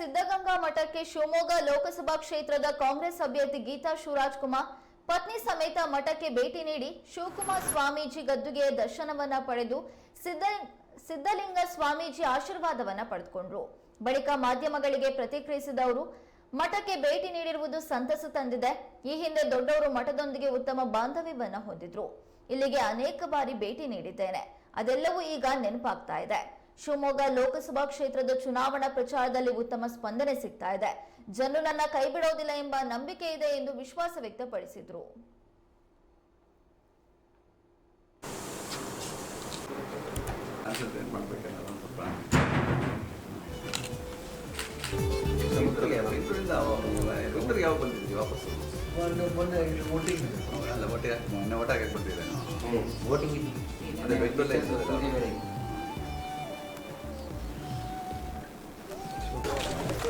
ಸಿದ್ಧಗಂಗಾ ಮಠಕ್ಕೆ ಶಿವಮೊಗ್ಗ ಲೋಕಸಭಾ ಕ್ಷೇತ್ರದ ಕಾಂಗ್ರೆಸ್ ಅಭ್ಯರ್ಥಿ ಗೀತಾ ಶಿವರಾಜ್ ಕುಮಾರ್ ಪತ್ನಿ ಸಮೇತ ಮಠಕ್ಕೆ ಭೇಟಿ ನೀಡಿ ಶಿವಕುಮಾರ್ ಸ್ವಾಮೀಜಿ ಗದ್ದುಗೆಯ ದರ್ಶನವನ್ನ ಪಡೆದು ಸಿದ್ಧ ಸಿದ್ಧಲಿಂಗ ಸ್ವಾಮೀಜಿ ಆಶೀರ್ವಾದವನ್ನ ಪಡೆದುಕೊಂಡ್ರು. ಬಳಿಕ ಮಾಧ್ಯಮಗಳಿಗೆ ಪ್ರತಿಕ್ರಿಯಿಸಿದ ಅವರು, ಮಠಕ್ಕೆ ಭೇಟಿ ನೀಡಿರುವುದು ಸಂತಸ ತಂದಿದೆ. ಈ ಹಿಂದೆ ದೊಡ್ಡವರು ಮಠದೊಂದಿಗೆ ಉತ್ತಮ ಬಾಂಧವ್ಯವನ್ನ ಹೊಂದಿದ್ರು. ಇಲ್ಲಿಗೆ ಅನೇಕ ಬಾರಿ ಭೇಟಿ ನೀಡಿದ್ದೇನೆ. ಅದೆಲ್ಲವೂ ಈಗ ನೆನಪಾಗ್ತಾ ಇದೆ. ಶಿವಮೊಗ್ಗ ಲೋಕಸಭಾ ಕ್ಷೇತ್ರದ ಚುನಾವಣಾ ಪ್ರಚಾರದಲ್ಲಿ ಉತ್ತಮ ಸ್ಪಂದನೆ ಸಿಗ್ತಾ ಇದೆ. ಜನರು ನನ್ನ ಕೈ ಬಿಡೋದಿಲ್ಲ ಎಂಬ ನಂಬಿಕೆ ಇದೆ ಎಂದು ವಿಶ್ವಾಸ ವ್ಯಕ್ತಪಡಿಸಿದ್ರು. Concentrate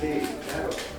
Okay.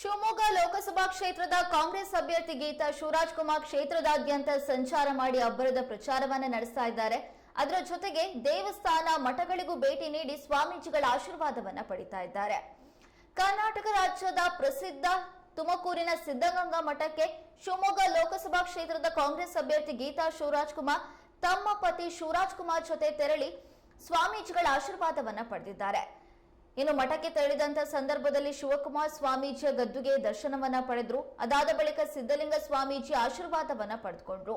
ಶಿವಮೊಗ್ಗ ಲೋಕಸಭಾ ಕ್ಷೇತ್ರದ ಕಾಂಗ್ರೆಸ್ ಅಭ್ಯರ್ಥಿ ಗೀತಾ ಶಿವರಾಜ್ ಕುಮಾರ್ ಕ್ಷೇತ್ರದಾದ್ಯಂತ ಸಂಚಾರ ಮಾಡಿ ಅಬ್ಬರದ ಪ್ರಚಾರವನ್ನ ನಡೆಸ್ತಾ ಇದ್ದಾರೆ. ಅದರ ಜೊತೆಗೆ ದೇವಸ್ಥಾನ ಮಠಗಳಿಗೂ ಭೇಟಿ ನೀಡಿ ಸ್ವಾಮೀಜಿಗಳ ಆಶೀರ್ವಾದವನ್ನ ಪಡಿತಾ ಇದ್ದಾರೆ. ಕರ್ನಾಟಕ ರಾಜ್ಯದ ಪ್ರಸಿದ್ಧ ತುಮಕೂರಿನ ಸಿದ್ಧಗಂಗಾ ಮಠಕ್ಕೆ ಶಿವಮೊಗ್ಗ ಲೋಕಸಭಾ ಕ್ಷೇತ್ರದ ಕಾಂಗ್ರೆಸ್ ಅಭ್ಯರ್ಥಿ ಗೀತಾ ಶಿವರಾಜ್ ಕುಮಾರ್ ತಮ್ಮ ಪತಿ ಶಿವರಾಜ್ ಕುಮಾರ್ ಜೊತೆ ತೆರಳಿ ಸ್ವಾಮೀಜಿಗಳ ಆಶೀರ್ವಾದವನ್ನ ಪಡೆದಿದ್ದಾರೆ. ಇನ್ನು ಮಠಕ್ಕೆ ತೆರಳಿದಂತ ಸಂದರ್ಭದಲ್ಲಿ ಶಿವಕುಮಾರ್ ಸ್ವಾಮೀಜಿಯ ಗದ್ದುಗೆ ದರ್ಶನವನ್ನ ಪಡೆದ್ರು. ಅದಾದ ಬಳಿಕ ಸಿದ್ದಲಿಂಗ ಸ್ವಾಮೀಜಿ ಆಶೀರ್ವಾದವನ್ನ ಪಡೆದುಕೊಂಡ್ರು.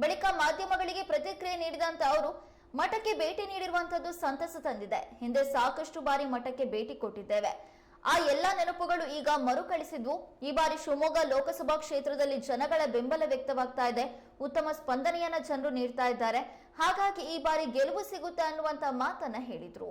ಬಳಿಕ ಮಾಧ್ಯಮಗಳಿಗೆ ಪ್ರತಿಕ್ರಿಯೆ ನೀಡಿದಂತ ಅವರು, ಮಠಕ್ಕೆ ಭೇಟಿ ನೀಡಿರುವಂತದ್ದು ಸಂತಸ ತಂದಿದೆ. ಹಿಂದೆ ಸಾಕಷ್ಟು ಬಾರಿ ಮಠಕ್ಕೆ ಭೇಟಿ ಕೊಟ್ಟಿದ್ದೇವೆ. ಆ ಎಲ್ಲಾ ನೆನಪುಗಳು ಈಗ ಮರುಕಳಿಸಿದ್ವು ಈ ಬಾರಿ ಶಿವಮೊಗ್ಗ ಲೋಕಸಭಾ ಕ್ಷೇತ್ರದಲ್ಲಿ ಜನಗಳ ಬೆಂಬಲ ವ್ಯಕ್ತವಾಗ್ತಾ ಇದೆ. ಉತ್ತಮ ಸ್ಪಂದನೆಯನ್ನ ಜನರು ನೀಡ್ತಾ ಇದ್ದಾರೆ. ಹಾಗಾಗಿ ಈ ಬಾರಿ ಗೆಲುವು ಸಿಗುತ್ತೆ ಅನ್ನುವಂತ ಮಾತನ್ನ ಹೇಳಿದ್ರು.